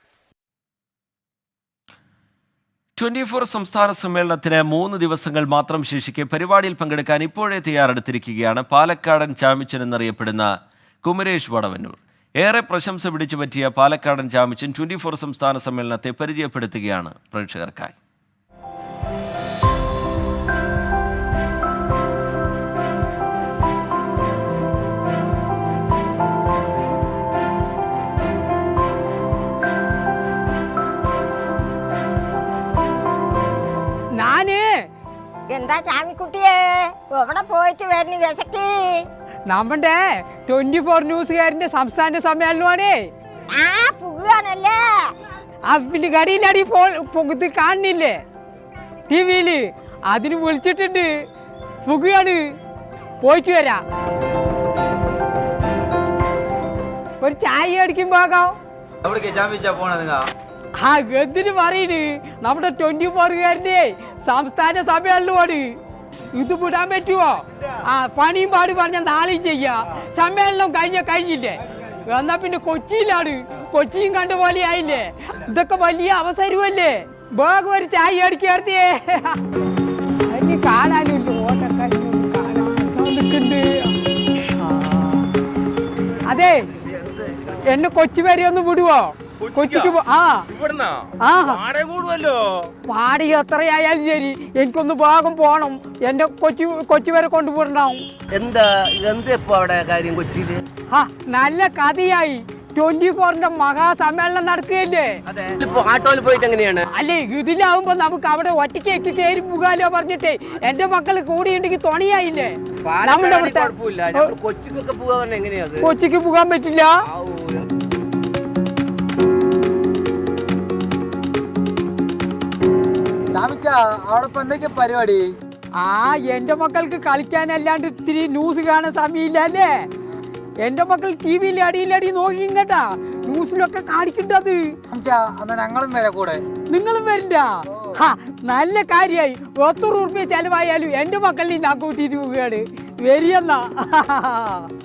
Twenty four സംസ്ഥാന സമ്മേളനത്തിന് മൂന്ന് ദിവസങ്ങൾ മാത്രം ശേഷിക്കെ പരിപാടിയിൽ പങ്കെടുക്കാൻ ഇപ്പോഴേ തയ്യാറെടുത്തിരിക്കുകയാണ് പാലക്കാടൻ ചാമിച്ചൻ എന്നറിയപ്പെടുന്ന കുമരേഷ് വടവന്നൂർ. ഏറെ പ്രശംസ പിടിച്ചു പറ്റിയ പാലക്കാടൻ ചാമിച്ചൻ ട്വന്റി ഫോർ സംസ്ഥാന സമ്മേളനത്തെ പരിചയപ്പെടുത്തുകയാണ് പ്രേക്ഷകർക്കായി. നമ്മുടെ ട്വന്റി ഫോർ ന്യൂസുകാരന്റെ സംസ്ഥാന സമ്മേളനമാണേ കടിയിലടി കാണുന്നില്ലേ? ടി വിയിൽ. അതിന് വിളിച്ചിട്ടുണ്ട്. പുകയാണ്. പോയിട്ട് വരാം. ഒരു ചായ അടിക്കും പോകാം ആ എന്തിനു പറയുന്നു നമ്മുടെ ട്വന്റി ഫോറുകാരന്റെ സംസ്ഥാന സമ്മേളനമാണ്. ഇത് വിടാൻ പറ്റുമോ ആ പണിയും പാട് പറഞ്ഞാൽ നാളെയും ചെയ്യാം. സമ്മേളനം കഴിഞ്ഞ കഴിഞ്ഞില്ലേ? എന്നാ പിന്നെ കൊച്ചിയിലാണ് കൊച്ചിയും കണ്ട പോലെ ആയില്ലേ? ഇതൊക്കെ വലിയ അവസരമല്ലേ? വേഗം ഒരു ചായ അടിക്കാർത്തിയേ അതിന് കാണാനില്ല അതെ എന്നെ കൊച്ചി വരെ ഒന്ന് വിടുവോ? കൊച്ചിക്ക്. ആ. ആ. പാടി എത്രയായാലും ശരി. എനിക്കൊന്ന് ഭാഗം പോണം. എന്റെ കൊച്ചി കൊച്ചി വരെ കൊണ്ടുപോയിട്ടുണ്ടാവും. എന്താ എന്താ ഇപ്പൊ അവിടെ കാര്യം കൊച്ചിയിൽ? ആ നല്ല കഥയായി. ട്വന്റി ഫോറിന്റെ മഹാസമ്മേളനം നടക്കുകയല്ലേ? ആട്ടോയിൽ പോയിട്ട് എങ്ങനെയാണ്? അല്ലേ ഇതിലാവുമ്പോ നമുക്ക് അവിടെ ഒറ്റയ്ക്ക് കയറി പോകാലോ പറഞ്ഞിട്ടേ. എന്റെ മക്കൾ കൂടിയുണ്ടെങ്കിൽ തുണയായില്ലേ? നമ്മുടെ കൊച്ചിക്കൊക്കെ പോകാൻ എങ്ങനെയാ അത്? കൊച്ചിക്ക് പോകാൻ പറ്റില്ല. പരിപാടി? ആ എന്റെ മക്കൾക്ക് കളിക്കാനല്ലാണ്ട് ഇത്തിരി ന്യൂസ് കാണാൻ സമയമില്ല അല്ലേ? എന്റെ മക്കൾ ടി വിയിൽ അടിയിലടി നോക്കി കേട്ടാ. ന്യൂസിലൊക്കെ കാണിക്കണ്ടത് എന്നാ ഞങ്ങളും വരെ കൂടെ. നിങ്ങളും വരണ്ട. നല്ല കാര്യായി. എത്ര റുപ്യ ചെലവായാലും എന്റെ മക്കളിൽ ഞാൻ കൂട്ടിയിട്ട് പോവുകയാണ്. വരിയെന്നാ.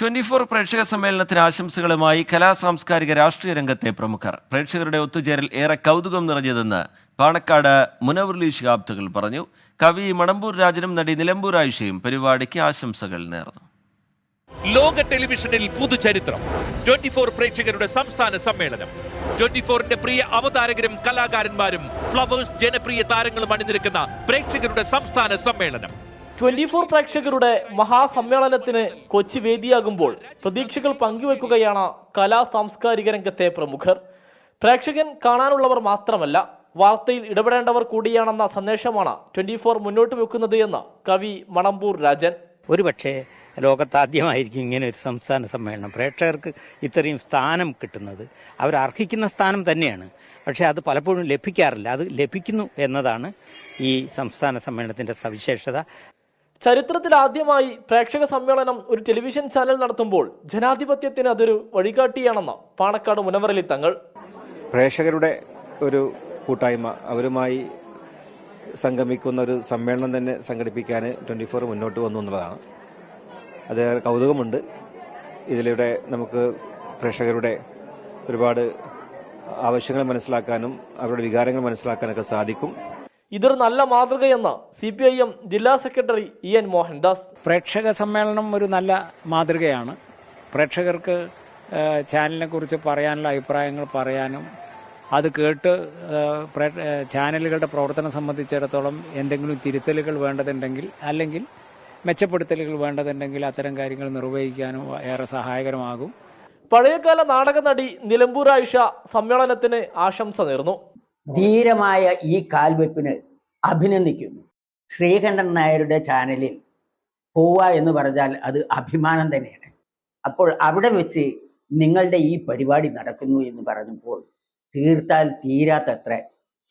ട്വന്റി ഫോർ പ്രേക്ഷക സമ്മേളനത്തിന് ആശംസകളുമായി കലാ സാംസ്കാരിക രാഷ്ട്രീയ രംഗത്തെ പ്രമുഖർ. പ്രേക്ഷകരുടെ ഒത്തുചേരൽ ഏറെ കൗതുകം നിറഞ്ഞതെന്ന് പാണക്കാട് മുനവർലി ശിഹാബ്ദുകൾ പറഞ്ഞു. കവി മണമ്പൂർ രാജനും നടി നിലമ്പൂർ ആയിഷയും പരിപാടിക്ക് ആശംസകൾ നേർന്നു. ലോക ടെലിവിഷനിൽ പുതുചരിത്രം. ട്വന്റി ഫോർ പ്രേക്ഷകരുടെ സംസ്ഥാന സമ്മേളനം. ട്വന്റി ഫോറിന്റെ പ്രിയ അവതാരകരും കലാകാരന്മാരും ഫ്ലവേഴ്സ് ജനപ്രിയ താരങ്ങളും അണിനിരക്കുന്ന പ്രേക്ഷകരുടെ സംസ്ഥാന സമ്മേളനം. ട്വന്റി ഫോർ പ്രേക്ഷകരുടെ മഹാസമ്മേളനത്തിന് കൊച്ചി വേദിയാകുമ്പോൾ പ്രതീക്ഷകൾ പങ്കുവെക്കുകയാണ് കലാ സാംസ്കാരിക രംഗത്തെ പ്രമുഖർ. പ്രേക്ഷകൻ കാണാനുള്ളവർ മാത്രമല്ല വാർത്തയിൽ ഇടപെടേണ്ടവർ കൂടിയാണെന്ന സന്ദേശമാണ് ട്വന്റി ഫോർ മുന്നോട്ട് വെക്കുന്നത് എന്ന് കവി മണമ്പൂർ രാജൻ. ഒരുപക്ഷെ ലോകത്താദ്യമായിരിക്കും ഇങ്ങനെ ഒരു സംസ്ഥാന സമ്മേളനം. പ്രേക്ഷകർക്ക് ഇത്രയും സ്ഥാനം കിട്ടുന്നത്. അവർ അർഹിക്കുന്ന സ്ഥാനം തന്നെയാണ്. പക്ഷേ അത് പലപ്പോഴും ലഭിക്കാറില്ല. അത് ലഭിക്കുന്നു എന്നതാണ് ഈ സംസ്ഥാന സമ്മേളനത്തിന്റെ സവിശേഷത. ചരിത്രത്തിൽ ആദ്യമായി പ്രേക്ഷക സമ്മേളനം ഒരു ടെലിവിഷൻ ചാനൽ നടത്തുമ്പോൾ ജനാധിപത്യത്തിന് അതൊരു വഴികാട്ടിയാണെന്ന് പാണക്കാട് മുനവറലി തങ്ങൾ. പ്രേക്ഷകരുടെ ഒരു കൂട്ടായ്മ അവരുമായി സംഗമിക്കുന്ന ഒരു സമ്മേളനം തന്നെ സംഘടിപ്പിക്കാൻ ട്വന്റി ഫോർ മുന്നോട്ട് വന്നു എന്നുള്ളതാണ്. അത് കൗതുകമുണ്ട്. ഇതിലൂടെ നമുക്ക് പ്രേക്ഷകരുടെ ഒരുപാട് ആവശ്യങ്ങൾ മനസ്സിലാക്കാനും അവരുടെ വികാരങ്ങൾ മനസ്സിലാക്കാനൊക്കെ സാധിക്കും. ഇതൊരു നല്ല മാതൃകയെന്ന് സി പി ഐ എം ജില്ലാ സെക്രട്ടറി ഇ എൻ മോഹൻദാസ്. പ്രേക്ഷക സമ്മേളനം ഒരു നല്ല മാതൃകയാണ്. പ്രേക്ഷകർക്ക് ചാനലിനെ കുറിച്ച് പറയാനുള്ള അഭിപ്രായങ്ങൾ പറയാനും അത് കേട്ട് ചാനലുകളുടെ പ്രവർത്തനം സംബന്ധിച്ചിടത്തോളം എന്തെങ്കിലും തിരുത്തലുകൾ വേണ്ടതുണ്ടെങ്കിൽ അല്ലെങ്കിൽ മെച്ചപ്പെടുത്തലുകൾ വേണ്ടതുണ്ടെങ്കിൽ അത്തരം കാര്യങ്ങൾ നിർവഹിക്കാനും ഏറെ സഹായകരമാകും. പഴയകാല നാടക നടി നിലമ്പൂർ ആയിഷ സമ്മേളനത്തിന് ആശംസ നേർന്നു. ധീരമായ ഈ കാൽവെപ്പിന് അഭിനന്ദിക്കുന്നു. ശ്രീകണ്ഠൻ നായരുടെ ചാനലിൽ പോവുക എന്ന് പറഞ്ഞാൽ അത് അഭിമാനം തന്നെയാണ്. അപ്പോൾ അവിടെ വെച്ച് നിങ്ങളുടെ ഈ പരിപാടി നടക്കുന്നു എന്ന് പറഞ്ഞപ്പോൾ തീർത്താൽ തീരാത്തത്ര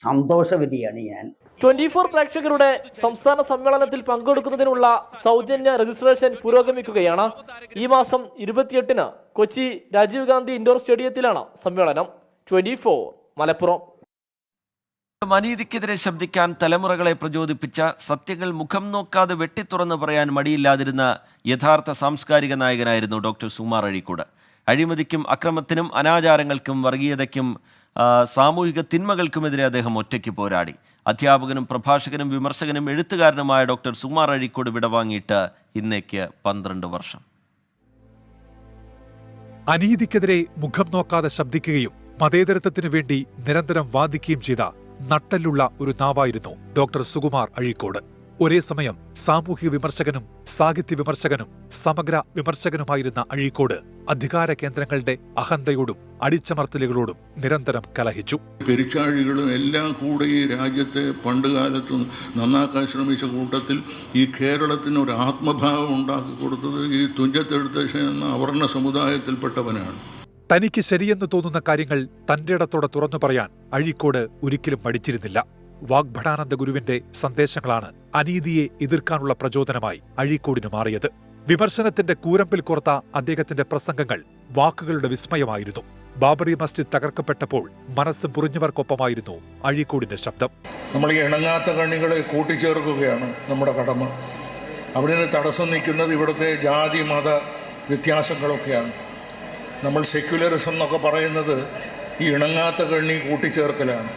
സന്തോഷവതിയാണ് ഞാൻ. ട്വന്റി ഫോർ പ്രേക്ഷകരുടെ സംസ്ഥാന സമ്മേളനത്തിൽ പങ്കെടുക്കുന്നതിനുള്ള സൗജന്യ രജിസ്ട്രേഷൻ പുരോഗമിക്കുകയാണ്. ഈ മാസം ഇരുപത്തിയെട്ടിന് കൊച്ചി രാജീവ് ഗാന്ധി ഇൻഡോർ സ്റ്റേഡിയത്തിലാണ് സമ്മേളനം. ട്വന്റി മലപ്പുറം. അനീതിക്കെതിരെ ശബ്ദിക്കാൻ തലമുറകളെ പ്രചോദിപ്പിച്ച സത്യങ്ങൾ മുഖം നോക്കാതെ വെട്ടിത്തുറന്ന് പറയാൻ മടിയില്ലാതിരുന്ന യഥാർത്ഥ സാംസ്കാരിക നായകനായിരുന്നു ഡോക്ടർ സുമാർ അഴീക്കോട്. അഴിമതിക്കും അക്രമത്തിനും അനാചാരങ്ങൾക്കും വർഗീയതയ്ക്കും സാമൂഹിക തിന്മകൾക്കുമെതിരെ അദ്ദേഹം ഒറ്റയ്ക്ക് പോരാടി. അധ്യാപകനും പ്രഭാഷകനും വിമർശകനും എഴുത്തുകാരനുമായ ഡോക്ടർ സുമാർ അഴീക്കോട് വിടവാങ്ങിയിട്ട് ഇന്നേക്ക് പന്ത്രണ്ട് വർഷം. അനീതിക്കെതിരെ മുഖം നോക്കാതെ ശബ്ദിക്കുകയും മതേതരത്വത്തിനു വേണ്ടി നിരന്തരം വാദിക്കുകയും ചെയ്ത നട്ടലുള്ള ഒരു നാവായിരുന്നു ഡോക്ടർ സുകുമാർ അഴീക്കോട്. ഒരേ സമയം സാമൂഹിക വിമർശകനും സാഹിത്യ വിമർശകനും സമഗ്ര വിമർശകനുമായിരുന്ന അഴീക്കോട് അധികാര കേന്ദ്രങ്ങളുടെ അഹന്തയോടും അടിച്ചമർത്തലുകളോടും നിരന്തരം കലഹിച്ചു. പെരിച്ചാഴികളും എല്ലാം കൂടെ ഈ രാജ്യത്തെ പണ്ടുകാലത്ത് നന്നാക്കാൻ ശ്രമിച്ച കൂട്ടത്തിൽ ഈ കേരളത്തിന് ഒരു ആത്മഭാവം ഉണ്ടാക്കി കൊടുത്തത് ഈ തുഞ്ചത്തെഴുത്തച്ഛൻ എന്ന അവർണ സമുദായത്തിൽപ്പെട്ടവനാണ്. തനിക്ക് ശരിയെന്ന് തോന്നുന്ന കാര്യങ്ങൾ തന്റെ ഇടത്തോടെ തുറന്നു പറയാൻ അഴീക്കോട് ഒരിക്കലും മടിച്ചിരുന്നില്ല. വാഗ്ഭടാനന്ദ ഗുരുവിന്റെ സന്ദേശങ്ങളാണ് അനീതിയെ എതിർക്കാനുള്ള പ്രചോദനമായി അഴീക്കോടിന് മാറിയത്. വിമർശനത്തിന്റെ കൂരമ്പിൽ കോർത്ത അദ്ദേഹത്തിന്റെ പ്രസംഗങ്ങൾ വാക്കുകളുടെ വിസ്മയമായിരുന്നു. ബാബറി മസ്ജിദ് തകർക്കപ്പെട്ടപ്പോൾ മനസ്സ് മുറിഞ്ഞവർക്കൊപ്പമായിരുന്നു അഴീക്കോടിന്റെ ശബ്ദം. നമ്മൾ ഈ ഇണങ്ങാത്ത കണ്ണികളെ കൂട്ടിച്ചേർക്കുകയാണ് നമ്മുടെ കടമ. അവിടെ തടസ്സം നിൽക്കുന്നത് ഇവിടുത്തെ ജാതി മത വ്യത്യാസങ്ങളൊക്കെയാണ്. നമ്മൾ സെക്യുലറിസം എന്നൊക്കെ പറയുന്നത് ഈ ഇണങ്ങാത്ത കണ്ണി കൂട്ടിച്ചേർക്കലാണ്.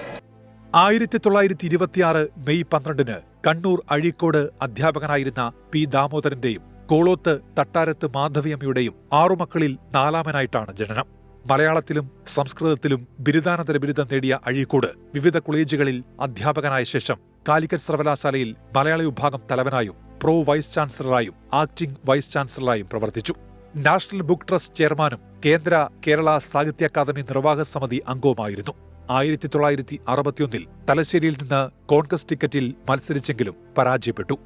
ആയിരത്തി തൊള്ളായിരത്തി ഇരുപത്തിയാറ് മെയ് പന്ത്രണ്ടിന് കണ്ണൂർ അഴീക്കോട് അധ്യാപകനായിരുന്ന പി ദാമോദരന്റെയും കോളോത്ത് തട്ടാരത്ത് മാധവിയമ്മയുടെയും ആറു മക്കളിൽ നാലാമനായിട്ടാണ് ജനനം. മലയാളത്തിലും സംസ്കൃതത്തിലും ബിരുദാനന്തര ബിരുദം നേടിയ അഴീക്കോട് വിവിധ കോളേജുകളിൽ അധ്യാപകനായ ശേഷം കാലിക്കറ്റ് സർവകലാശാലയിൽ മലയാള വിഭാഗം തലവനായും പ്രോ വൈസ് ചാൻസലറായും ആക്ടിംഗ് വൈസ് ചാൻസലറായും പ്രവർത്തിച്ചു. നാഷണൽ ബുക്ക് ട്രസ്റ്റ് ചെയർമാനും കേന്ദ്ര കേരള സാഹിത്യ അക്കാദമി നിർവാഹക സമിതി അംഗവുമായിരുന്നു. ആയിരത്തി തൊള്ളായിരത്തി അറുപത്തിയൊന്നിൽ തലശ്ശേരിയിൽ നിന്ന് കോൺഗ്രസ് ടിക്കറ്റിൽ മത്സരിച്ചെങ്കിലും പരാജയപ്പെട്ടു.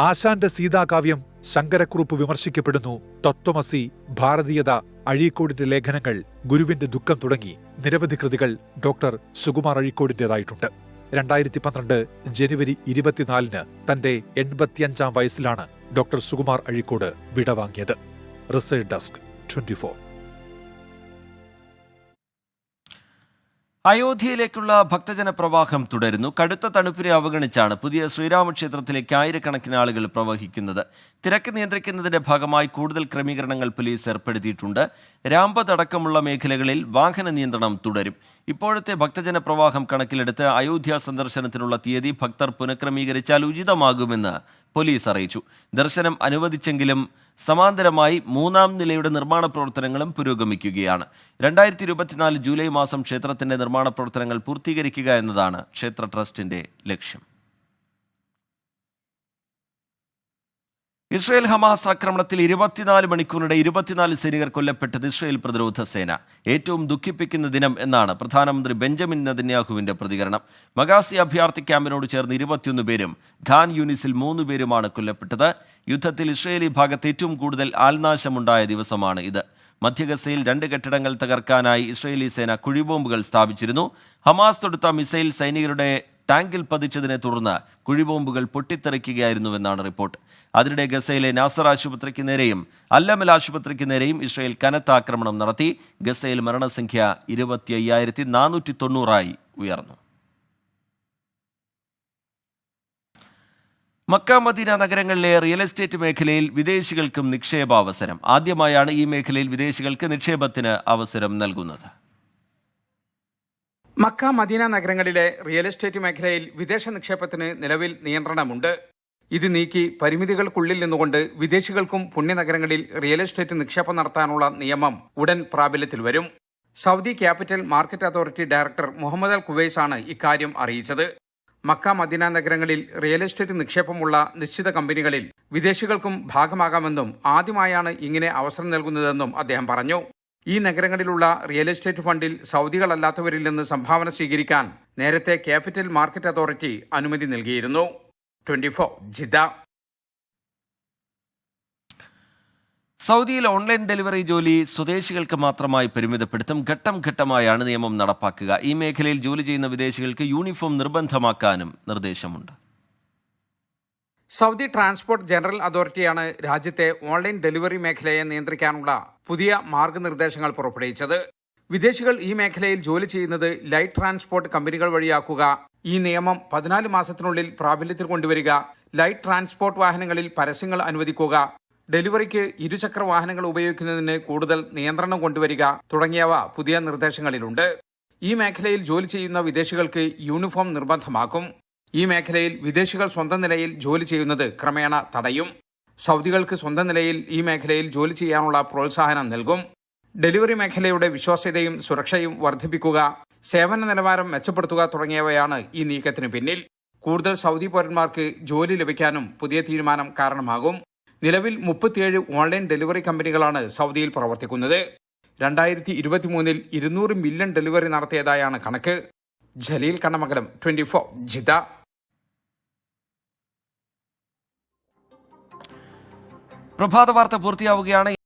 ആശാന്റെ സീതാകാവ്യം ശങ്കരക്കുറുപ്പ് വിമർശിക്കപ്പെടുന്നു. തത്വമസി ഭാരതീയത അഴീക്കോടിന്റെ ലേഖനങ്ങൾ ഗുരുവിന്റെ ദുഃഖം തുടങ്ങി നിരവധി കൃതികൾ ഡോക്ടർ സുകുമാർ അഴീക്കോടിന്റേതായിട്ടുണ്ട്. രണ്ടായിരത്തി പന്ത്രണ്ട് ജനുവരി ഇരുപത്തിനാലിന് തന്റെ എൺപത്തിയഞ്ചാം വയസ്സിലാണ് doctor Sukumar Azhikode വിടവാങ്ങിയത്. Research desk twenty four. അയോധ്യയിലേക്കുള്ള ഭക്തജന പ്രവാഹം തുടരുന്നു. കടുത്ത തണുപ്പിനെ അവഗണിച്ചാണ് പുതിയ ശ്രീരാമക്ഷേത്രത്തിലേക്ക് ആയിരക്കണക്കിന് ആളുകൾ പ്രവഹിക്കുന്നത്. തിരക്ക് നിയന്ത്രിക്കുന്നതിന്റെ ഭാഗമായി കൂടുതൽ ക്രമീകരണങ്ങൾ പോലീസ് ഏർപ്പെടുത്തിയിട്ടുണ്ട്. രാമ്പതടക്കമുള്ള മേഖലകളിൽ വാഹന നിയന്ത്രണം തുടരും. ഇപ്പോഴത്തെ ഭക്തജന പ്രവാഹം കണക്കിലെടുത്ത് അയോധ്യ സന്ദർശനത്തിനുള്ള തീയതി ഭക്തർ പുനഃക്രമീകരിച്ചാൽ ഉചിതമാകുമെന്ന് പോലീസ് അറിയിച്ചു. ദർശനം അനുവദിച്ചെങ്കിലും സമാന്തരമായി മൂന്നാം നിലയുടെ നിർമ്മാണ പ്രവർത്തനങ്ങളും പുരോഗമിക്കുകയാണ്. രണ്ടായിരത്തി ഇരുപത്തിനാല് ജൂലൈ മാസം ക്ഷേത്രത്തിന്റെ നിർമ്മാണ പ്രവർത്തനങ്ങൾ പൂർത്തീകരിക്കുക എന്നതാണ് ക്ഷേത്ര ട്രസ്റ്റിന്റെ ലക്ഷ്യം. ഇസ്രയേൽ ഹമാസ് ആക്രമണത്തിൽ ഇരുപത്തിനാല് മണിക്കൂറിനിടെ ഇരുപത്തിനാല് സൈനികർ കൊല്ലപ്പെട്ടത് ഇസ്രയേൽ പ്രതിരോധ സേന. ഏറ്റവും ദുഃഖിപ്പിക്കുന്ന ദിനം എന്നാണ് പ്രധാനമന്ത്രി ബെഞ്ചമിൻ നെതന്യാഹുവിന്റെ പ്രതികരണം. മഗാസി അഭയാർത്ഥി ക്യാമ്പിനോട് ചേർന്ന് ഇരുപത്തിയൊന്ന് പേരും ഖാൻ യൂനിസിൽ മൂന്ന് പേരുമാണ് കൊല്ലപ്പെട്ടത്. യുദ്ധത്തിൽ ഇസ്രയേലി ഭാഗത്ത് ഏറ്റവും കൂടുതൽ ആൾനാശമുണ്ടായ ദിവസമാണ് ഇത്. മധ്യഗസയിൽ രണ്ട് കെട്ടിടങ്ങൾ തകർക്കാനായി ഇസ്രയേലി സേന കുഴിബോംബുകൾ സ്ഥാപിച്ചിരുന്നു. ഹമാസ് തൊടുത്ത മിസൈൽ സൈനികരുടെ ടാങ്കിൽ പതിച്ചതിനെ തുടർന്ന് കുഴിബോംബുകൾ പൊട്ടിത്തെറിക്കുകയായിരുന്നുവെന്നാണ് റിപ്പോർട്ട്. അതിനിടെ ഗസയിലെ നാസർ ആശുപത്രിക്ക് നേരെയും അല്ലമൽ ആശുപത്രിക്ക് നേരെയും ഇസ്രയേൽ കനത്ത ആക്രമണം നടത്തി. ഗസയിൽ മരണസംഖ്യ ഇരുപത്തി അയ്യായിരത്തി നാനൂറ്റി തൊണ്ണൂറായി ഉയർന്നു. മക്ക മദീന നഗരങ്ങളിലെ റിയൽ എസ്റ്റേറ്റ് മേഖലയിൽ വിദേശികൾക്കും നിക്ഷേപാവസരം. ആദ്യമായാണ് ഈ മേഖലയിൽ വിദേശികൾക്ക് നിക്ഷേപത്തിന് അവസരം നൽകുന്നത്. മക്ക മദീന നഗരങ്ങളിലെ റിയൽ എസ്റ്റേറ്റ് മേഖലയിൽ വിദേശ നിക്ഷേപത്തിന് നിലവിൽ നിയന്ത്രണമുണ്ട്. ഇത് നീക്കി പരിമിതികൾക്കുള്ളിൽ നിന്നുകൊണ്ട് വിദേശികൾക്കും പുണ്യനഗരങ്ങളിൽ റിയൽ എസ്റ്റേറ്റ് നിക്ഷേപം നടത്താനുള്ള നിയമം ഉടൻ പ്രാബല്യത്തിൽ വരും. Saudi capital market authority director Muhammad Al Kuwaiz ആണ് ഇക്കാര്യം അറിയിച്ചത്. മക്ക മദീന നഗരങ്ങളിൽ റിയൽ എസ്റ്റേറ്റ് നിക്ഷേപമുള്ള നിശ്ചിത കമ്പനികളിൽ വിദേശികൾക്കും ഭാഗമാകാമെന്നും ആദ്യമായാണ് ഇങ്ങനെ അവസരം നൽകുന്നതെന്നും അദ്ദേഹം പറഞ്ഞു. ഈ നഗരങ്ങളിലുള്ള റിയൽ എസ്റ്റേറ്റ് ഫണ്ടിൽ സൗദികളല്ലാത്തവരിൽ നിന്ന് സംഭാവന സ്വീകരിക്കാൻ നേരത്തെ ക്യാപിറ്റൽ മാർക്കറ്റ് അതോറിറ്റി അനുമതി നൽകിയിരുന്നു. Twenty four Jeddah. സൗദിയിൽ ഓൺലൈൻ ഡെലിവറി ജോലി സ്വദേശികൾക്ക് മാത്രമായി പരിമിതപ്പെടുത്തും ഘട്ടം ഘട്ടമായാണ് നിയമം നടപ്പാക്കുക. ഈ മേഖലയിൽ ജോലി ചെയ്യുന്ന വിദേശികൾക്ക് യൂണിഫോം നിർബന്ധമാക്കാനും നിർദ്ദേശമുണ്ട്. സൗദി ട്രാൻസ്പോർട്ട് ജനറൽ അതോറിറ്റിയാണ് രാജ്യത്തെ ഓൺലൈൻ ഡെലിവറി മേഖലയെ നിയന്ത്രിക്കാനുള്ള പുതിയ മാർഗനിർദ്ദേശങ്ങൾ പുറപ്പെടുവിച്ചത്. വിദേശികൾ ഈ മേഖലയിൽ ജോലി ചെയ്യുന്നത് ലൈറ്റ് ട്രാൻസ്പോർട്ട് കമ്പനികൾ വഴിയാക്കുക. ഈ നിയമം പതിനാല് മാസത്തിനുള്ളിൽ പ്രാബല്യത്തിൽ കൊണ്ടുവരിക. ലൈറ്റ് ട്രാൻസ്പോർട്ട് വാഹനങ്ങളിൽ പരസ്യങ്ങൾ അനുവദിക്കുക. ഡെലിവറിക്ക് ഇരുചക്ര വാഹനങ്ങൾ ഉപയോഗിക്കുന്നതിന് കൂടുതൽ നിയന്ത്രണം കൊണ്ടുവരിക തുടങ്ങിയവ പുതിയ നിർദ്ദേശങ്ങളിലുണ്ട്. ഈ മേഖലയിൽ ജോലി ചെയ്യുന്ന വിദേശികൾക്ക് യൂണിഫോം നിർബന്ധമാക്കും. ഈ മേഖലയിൽ വിദേശികൾ സ്വന്തം നിലയിൽ ജോലി ചെയ്യുന്നത് ക്രമേണ തടയും. സൗദികൾക്ക് സ്വന്തം നിലയിൽ ഈ മേഖലയിൽ ജോലി ചെയ്യാനുള്ള പ്രോത്സാഹനം നൽകും. ഡെലിവറി മേഖലയുടെ വിശ്വാസ്യതയും സുരക്ഷയും വർദ്ധിപ്പിക്കുക സേവന നിലവാരം മെച്ചപ്പെടുത്തുക തുടങ്ങിയവയാണ് ഈ നീക്കത്തിന് പിന്നിൽ. കൂടുതൽ സൗദി പൗരന്മാർക്ക് ജോലി ലഭിക്കാനും പുതിയ തീരുമാനം കാരണമാകും. നിലവിൽ മുപ്പത്തിയേഴ് ഓൺലൈൻ ഡെലിവറി കമ്പനികളാണ് സൗദിയിൽ പ്രവർത്തിക്കുന്നത്. രണ്ടായിരത്തി ഇരുപത്തിമൂന്നിൽ ഇരുന്നൂറ് മില്യൺ ഡെലിവറി നടത്തിയതായാണ് കണക്ക്. ജലീൽ കണ്ണമംഗലം ട്വന്റി ഫോർ പ്രഭാത വാർത്ത പൂർത്തിയാവുകയാണ്.